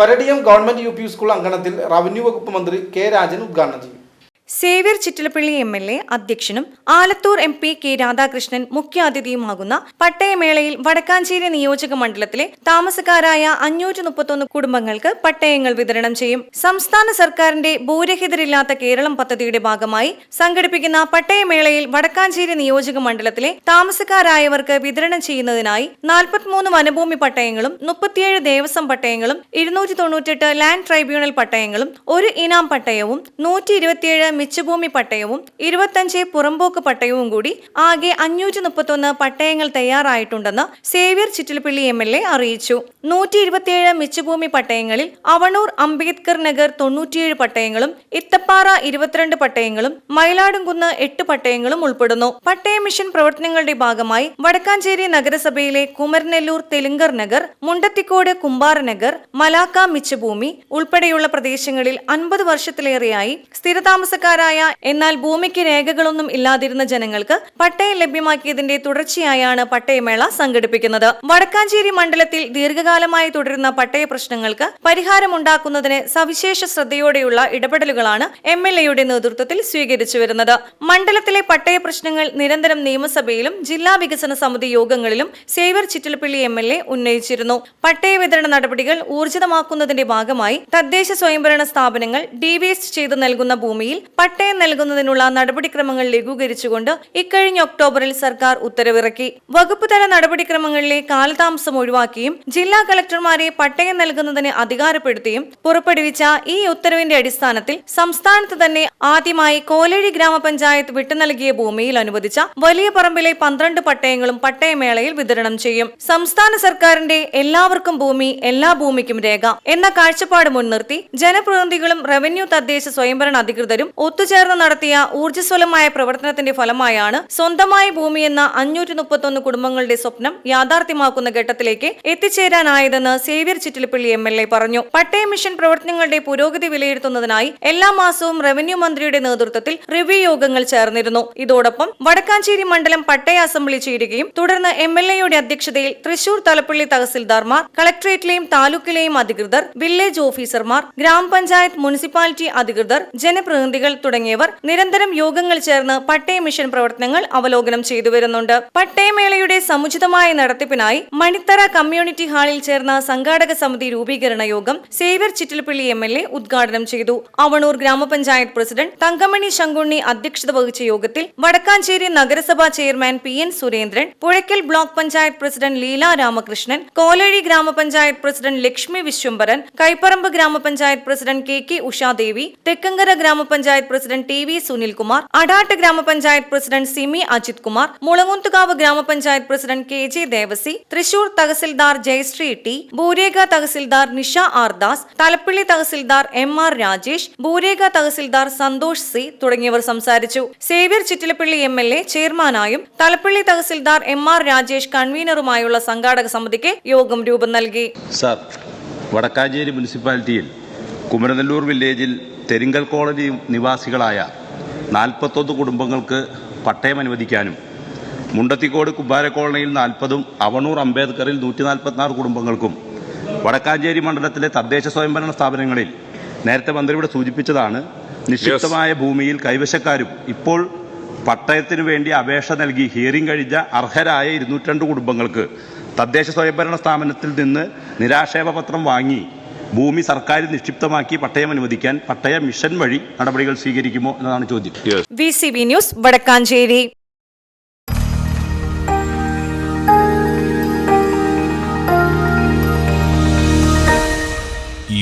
Varadiyam government U P school അങ്കണത്തിൽ revenue വകുപ്പ് മന്ത്രി കെ രാജൻ ഉദ്ഘാടനം ചെയ്യും. Xavier Chittilappally M L A അധ്യക്ഷനും Alathur M P K Radhakrishnan മുഖ്യാതിഥിയുമാകുന്ന പട്ടയമേളയിൽ വടക്കാഞ്ചേരി നിയോജക മണ്ഡലത്തിലെ താമസക്കാരായ അഞ്ഞൂറ്റി മുപ്പത്തൊന്ന് കുടുംബങ്ങൾക്ക് പട്ടയങ്ങൾ വിതരണം ചെയ്യും. സംസ്ഥാന സർക്കാരിന്റെ ഭൂരഹിതരില്ലാത്ത കേരളം പദ്ധതിയുടെ ഭാഗമായി സംഘടിപ്പിക്കുന്ന പട്ടയമേളയിൽ വടക്കാഞ്ചേരി നിയോജക മണ്ഡലത്തിലെ താമസക്കാരായവർക്ക് വിതരണം ചെയ്യുന്നതിനായി നാൽപ്പത്തിമൂന്ന് വനഭൂമി പട്ടയങ്ങളും മുപ്പത്തിയേഴ് ദേവസ്വം പട്ടയങ്ങളും ഇരുന്നൂറ്റി തൊണ്ണൂറ്റെട്ട് ലാൻഡ് ട്രൈബ്യൂണൽ പട്ടയങ്ങളും ഒരു ഇനാം പട്ടയവും നൂറ്റി ഇരുപത്തിയേഴ് മിച്ചഭൂമി പട്ടയവും ഇരുപത്തഞ്ച് പുറമ്പോക്ക് പട്ടയവും കൂടി ആകെ അഞ്ഞൂറ്റി മുപ്പത്തൊന്ന് പട്ടയങ്ങൾ തയ്യാറായിട്ടുണ്ടെന്ന് Xavier Chittilappally M L A അറിയിച്ചു. നൂറ്റി ഇരുപത്തിയേഴ് മിച്ചഭൂമി പട്ടയങ്ങളിൽ അവണൂർ അംബേദ്കർ നഗർ തൊണ്ണൂറ്റിയേഴ് പട്ടയങ്ങളും ഇത്തപ്പാറ ഇരുപത്തിരണ്ട് പട്ടയങ്ങളും മയിലാടുംകുന്ന് എട്ട് പട്ടയങ്ങളും ഉൾപ്പെടുന്നു. പട്ടയ മിഷൻ പ്രവർത്തനങ്ങളുടെ ഭാഗമായി വടക്കാഞ്ചേരി നഗരസഭയിലെ കുമരനെല്ലൂർ തെലുങ്കർ നഗർ മുണ്ടത്തിക്കോട് കുമ്പാരനഗർ മലാക്ക മിച്ചഭൂമി ഉൾപ്പെടെയുള്ള പ്രദേശങ്ങളിൽ അൻപത് വർഷത്തിലേറെയായി സ്ഥിരതാമസക്കാരായ എന്നാൽ ഭൂമിക്ക് രേഖകളൊന്നും ഇല്ലാതിരുന്ന ജനങ്ങൾക്ക് പട്ടയം ലഭ്യമാക്കിയതിന്റെ തുടർച്ചയായാണ് പട്ടയമേള സംഘടിപ്പിക്കുന്നത്. വടക്കാഞ്ചേരി മണ്ഡലത്തിൽ ദീർഘകാലമായി തുടരുന്ന പട്ടയ പ്രശ്നങ്ങൾക്ക് പരിഹാരമുണ്ടാക്കുന്നതിന് സവിശേഷ ശ്രദ്ധയോടെയുള്ള ഇടപെടലുകളാണ് എം എൽ എയുടെ നേതൃത്വത്തിൽ സ്വീകരിച്ചു വരുന്നത്. മണ്ഡലത്തിലെ പട്ടയ പ്രശ്നങ്ങൾ നിരന്തരം നിയമസഭയിലും ജില്ലാ വികസന സമിതി യോഗങ്ങളിലും Xavier Chittilappally M L A ഉന്നയിച്ചിരുന്നു. പട്ടയ വിതരണ നടപടികൾ ഊർജിതമാക്കുന്നതിന്റെ ഭാഗമായി തദ്ദേശ സ്വയംഭരണ സ്ഥാപനങ്ങൾ ഡിവേസ്റ്റ് ചെയ്തു നൽകുന്ന ഭൂമിയിൽ പട്ടയം നൽകുന്നതിനുള്ള നടപടിക്രമങ്ങൾ ലഘൂകരിച്ചുകൊണ്ട് ഇക്കഴിഞ്ഞ ഒക്ടോബറിൽ സർക്കാർ ഉത്തരവിറക്കി. വകുപ്പ് തല നടപടിക്രമങ്ങളിലെ കാലതാമസം ഒഴിവാക്കിയും ജില്ലാ കളക്ടർമാരെ പട്ടയം നൽകുന്നതിന് അധികാരപ്പെടുത്തിയും പുറപ്പെടുവിച്ച ഈ ഉത്തരവിന്റെ അടിസ്ഥാനത്തിൽ സംസ്ഥാനത്ത് തന്നെ ആദ്യമായി കോലഴി ഗ്രാമപഞ്ചായത്ത് വിട്ടുനൽകിയ ഭൂമിയിൽ അനുവദിച്ച വലിയ പറമ്പിലെ പന്ത്രണ്ട് പട്ടയങ്ങളും പട്ടയമേളയിൽ വിതരണം ചെയ്യും. സംസ്ഥാന സർക്കാരിന്റെ എല്ലാവർക്കും ഭൂമി എല്ലാ ഭൂമിക്കും രേഖ എന്ന കാഴ്ചപ്പാട് മുൻനിർത്തി ജനപ്രതിനിധികളും റവന്യൂ തദ്ദേശ സ്വയംഭരണ അധികൃതരും ഒത്തുചേർന്ന് നടത്തിയ ഊർജസ്വലമായ പ്രവർത്തനത്തിന്റെ ഫലമായാണ് സ്വന്തമായി ഭൂമിയെന്ന അഞ്ഞൂറ്റി മുപ്പത്തൊന്ന് കുടുംബങ്ങളുടെ സ്വപ്നം യാഥാർത്ഥ്യമാക്കുന്ന ഘട്ടത്തിലേക്ക് എത്തിച്ചേരാനായതെന്ന് Xavier Chittilappally M L A പറഞ്ഞു. പട്ടയ മിഷൻ പ്രവർത്തനങ്ങളുടെ പുരോഗതി വിലയിരുത്തുന്നതിനായി എല്ലാ മാസവും റവന്യൂ മന്ത്രിയുടെ നേതൃത്വത്തിൽ റിവ്യൂ യോഗങ്ങൾ ചേർന്നിരുന്നു. ഇതോടൊപ്പം വടക്കാഞ്ചേരി മണ്ഡലം പട്ടയ അസംബ്ലി ചേരുകയും തുടർന്ന് എം എൽ എയുടെ അധ്യക്ഷതയിൽ തൃശൂർ തലപ്പള്ളി തഹസിൽദാർമാർ കളക്ടറേറ്റിലെയും താലൂക്കിലെയും അധികൃതർ വില്ലേജ് ഓഫീസർമാർ ഗ്രാമപഞ്ചായത്ത് മുനിസിപ്പാലിറ്റി അധികൃതർ ജനപ്രതിനിധികൾ തുടങ്ങിയവർ നിരന്തരം യോഗങ്ങൾ ചേർന്ന് പട്ടയ മിഷൻ പ്രവർത്തനങ്ങൾ അവലോകനം ചെയ്തു വരുന്നുണ്ട്. പട്ടയമേളയുടെ സമുചിതമായ നടത്തിപ്പിനായി മണിത്തറ കമ്മ്യൂണിറ്റി ഹാളിൽ ചേർന്ന സംഘാടക സമിതി രൂപീകരണ യോഗം Xavier Chittilappally M L A ഉദ്ഘാടനം ചെയ്തു. അവണൂർ ഗ്രാമപഞ്ചായത്ത് പ്രസിഡന്റ് തങ്കമണി ശങ്കുണ്ണി അധ്യക്ഷത വഹിച്ച യോഗത്തിൽ വടക്കാഞ്ചേരി നഗരസഭാ chairman P N Surendran Puzhakkal block panchayat president Leela Ramakrishnan Kolazhy ഗ്രാമപഞ്ചായത്ത് പ്രസിഡന്റ് ലക്ഷ്മി വിശ്വംബരൻ കൈപ്പറമ്പ് ഗ്രാമപഞ്ചായത്ത് president K K Ushadevi Thekkankara ഗ്രാമപഞ്ചായത്ത് president T V Sunilkumar Adat ഗ്രാമപഞ്ചായത്ത് പ്രസിഡന്റ് സിമി അജിത് കുമാർ മുളങ്ങുത്തുകാവ് ഗ്രാമപഞ്ചായത്ത് president K J Devassy Thrissur tahsildar Jayasree T ഭൂരേഖ tahsildar Nisha R Das Thalappilly tahsildar M R Rajesh ഭൂരേഖ tahsildar Santhosh C തുടങ്ങിയവർ സംസാരിച്ചു. Xavier Chittilappally M L A ചെയർമാനായും Thalappilly tahsildar M R Rajesh കൺവീനറുമായുള്ള സംഘാടക സമിതിക്ക് യോഗം രൂപം നൽകി. സാർ വടക്കാഞ്ചേരി മുനിസിപ്പാലിറ്റിയിൽ കുമരനെല്ലൂർ വില്ലേജിൽ തെരിങ്കൽ കോളനി നിവാസികളായ നാൽപ്പത്തൊന്ന് കുടുംബങ്ങൾക്ക് പട്ടയം അനുവദിക്കാനും മുണ്ടത്തിക്കോട് കുമ്പാര കോളനിയിൽ നാൽപ്പതും അവണൂർ അംബേദ്കറിൽ നൂറ്റി നാൽപ്പത്തിനാറ് കുടുംബങ്ങൾക്കും വടക്കാഞ്ചേരി മണ്ഡലത്തിലെ തദ്ദേശ സ്വയംഭരണ സ്ഥാപനങ്ങളിൽ നേരത്തെ മന്ത്രി ഇവിടെ സൂചിപ്പിച്ചതാണ് നിക്ഷിപ്തമായ ഭൂമിയിൽ കൈവശക്കാരും ഇപ്പോൾ പട്ടയത്തിനു വേണ്ടി അപേക്ഷ നൽകി ഹിയറിംഗ് കഴിഞ്ഞ അർഹരായ ഇരുന്നൂറ്റി കുടുംബങ്ങൾക്ക് തദ്ദേശ സ്വയംഭരണ സ്ഥാപനത്തിൽ നിന്ന് നിരാക്ഷേപ പത്രം വാങ്ങി ഭൂമി സർക്കാർ നിക്ഷിപ്തമാക്കി പട്ടയം അനുവദിക്കാൻ പട്ടയ മിഷൻ വഴി നടപടികൾ സ്വീകരിക്കുമോ എന്നതാണ് ചോദ്യം. V C B news Vadakkanchery.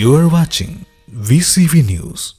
You are watching VCV News.